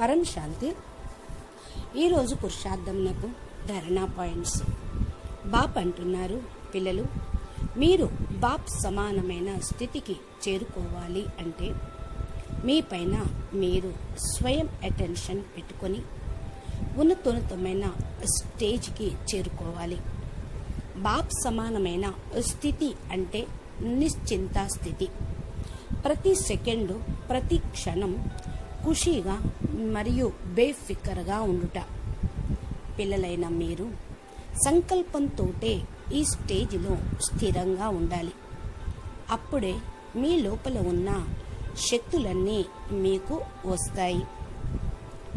పరం శాంతి. ఈరోజు పురుషార్థంనకు ధరణా పాయింట్స్ బాప్ అంటున్నారు పిల్లలు మీరు బాప్ సమానమైన స్థితికి చేరుకోవాలి అంటే మీ పైన మీరు స్వయం అటెన్షన్ పెట్టుకొని ఉన్నతోన్నతమైన స్టేజ్కి చేరుకోవాలి. బాప్ సమానమైన స్థితి అంటే నిశ్చింత స్థితి. ప్రతి సెకండు ప్రతి క్షణం ఖుషీగా మరియు బేఫికర్గా ఉండుట. పిల్లలైన మీరు సంకల్పంతోటే ఈ స్టేజ్లో స్థిరంగా ఉండాలి. అప్పుడే మీ లోపల ఉన్న శక్తులన్నీ మీకు వస్తాయి.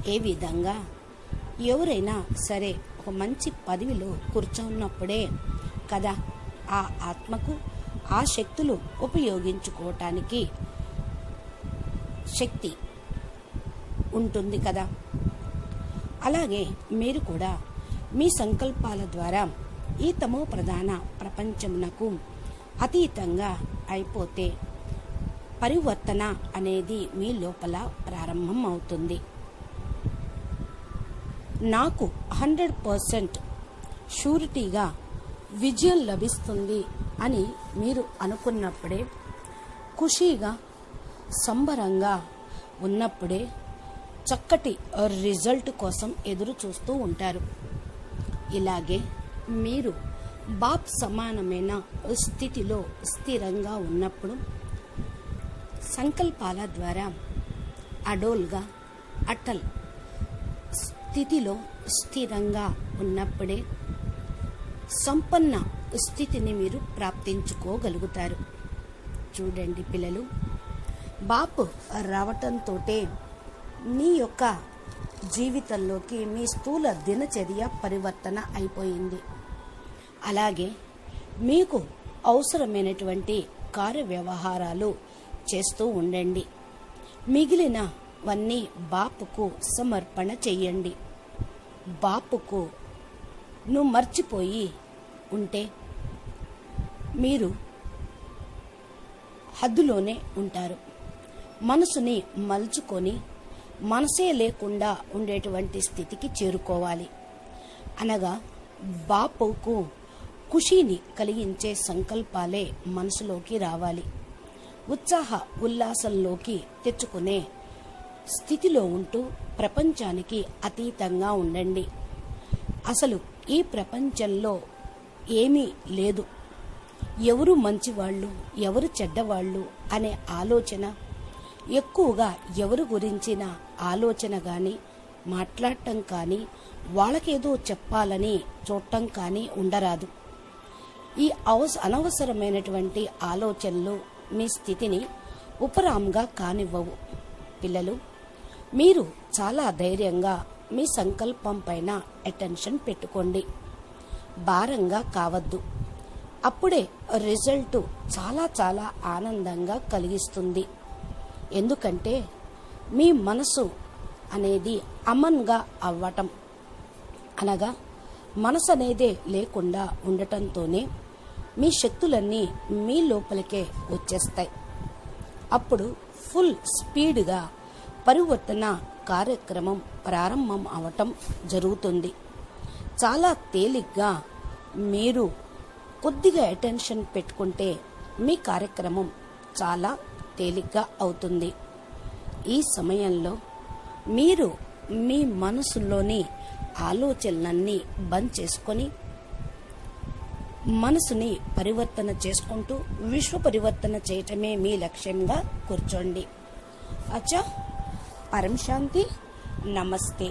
ఏ విధంగా? ఎవరైనా సరే ఒక మంచి పదవిలో కూర్చున్నప్పుడే కదా ఆ ఆత్మకు ఆ శక్తులు ఉపయోగించుకోవటానికి శక్తి ఉంటుంది కదా. అలాగే మీరు కూడా మీ సంకల్పాల ద్వారా ఈ తమో ప్రధాన ప్రపంచమునకు అతీతంగా అయిపోతే పరివర్తన అనేది మీ లోపల ప్రారంభం అవుతుంది. నాకు హండ్రెడ్ పర్సెంట్ షూరిటీగా విజయం లభిస్తుంది అని మీరు అనుకున్నప్పుడే ఖుషీగా సంబరంగా ఉన్నప్పుడే చక్కటి రిజల్ట్ కోసం ఎదురు చూస్తూ ఉంటారు. ఇలాగే మీరు బాప్ సమానమైన స్థితిలో స్థిరంగా ఉన్నప్పుడు సంకల్పాల ద్వారా అడోల్గా అటల్ స్థితిలో స్థిరంగా ఉన్నప్పుడే సంపన్న స్థితిని మీరు ప్రాప్తించుకోగలుగుతారు. చూడండి పిల్లలు బాపు రావటంతో నీ యొక్క జీవితంలోకి మీ స్థూల దినచర్య పరివర్తన అయిపోయింది. అలాగే మీకు అవసరమైనటువంటి కార్య వ్యవహారాలు చేస్తూ ఉండండి. మిగిలినవన్నీ బాపుకు సమర్పణ చెయ్యండి. బాపుకు నువ్వు మర్చిపోయి ఉంటే మీరు హద్దులోనే ఉంటారు. మనసుని మలుచుకొని మనసే లేకుండా ఉండేటువంటి స్థితికి చేరుకోవాలి. అనగా బాపుకు ఖుషీని కలిగించే సంకల్పాలే మనసులోకి రావాలి. ఉత్సాహ ఉల్లాసంలోకి తెచ్చుకునే స్థితిలో ఉంటూ ప్రపంచానికి అతీతంగా ఉండండి. అసలు ఈ ప్రపంచంలో ఏమీ లేదు. ఎవరు మంచివాళ్ళు ఎవరు చెడ్డవాళ్ళు అనే ఆలోచన ఎక్కువగా ఎవరి గురించిన ఆలోచన కానీ మాట్లాడటం కానీ వాళ్ళకేదో చెప్పాలని చూడటం కానీ ఉండరాదు. ఈ అవస అనవసరమైనటువంటి ఆలోచనలు మీ స్థితిని ఉపరాంగా కానివ్వవు. పిల్లలు మీరు చాలా ధైర్యంగా మీ సంకల్పం పైన అటెన్షన్ పెట్టుకోండి. భారంగా కావద్దు. అప్పుడే రిజల్ట్ చాలా చాలా ఆనందంగా కలిగిస్తుంది. ఎందుకంటే మీ మనసు అనేది అమన్గా అవ్వటం. అనగా మనసు అనేదే లేకుండా ఉండటంతోనే మీ శక్తులన్నీ మీ లోపలికే వచ్చేస్తాయి. అప్పుడు ఫుల్ స్పీడ్గా పరివర్తన కార్యక్రమం ప్రారంభం అవటం జరుగుతుంది. చాలా తేలిగ్గా మీరు కొద్దిగా అటెన్షన్ పెట్టుకుంటే మీ కార్యక్రమం చాలా తేలిగ్గా అవుతుంది. ఈ సమయంలో మీరు మీ మనసులోని ఆలోచనలన్నీ బంద్ చేసుకొని మనసుని పరివర్తన చేసుకుంటూ విశ్వ పరివర్తన చేయటమే మీ లక్ష్యంగా కూర్చోండి. అచ్చా పరం శాంతి నమస్తే.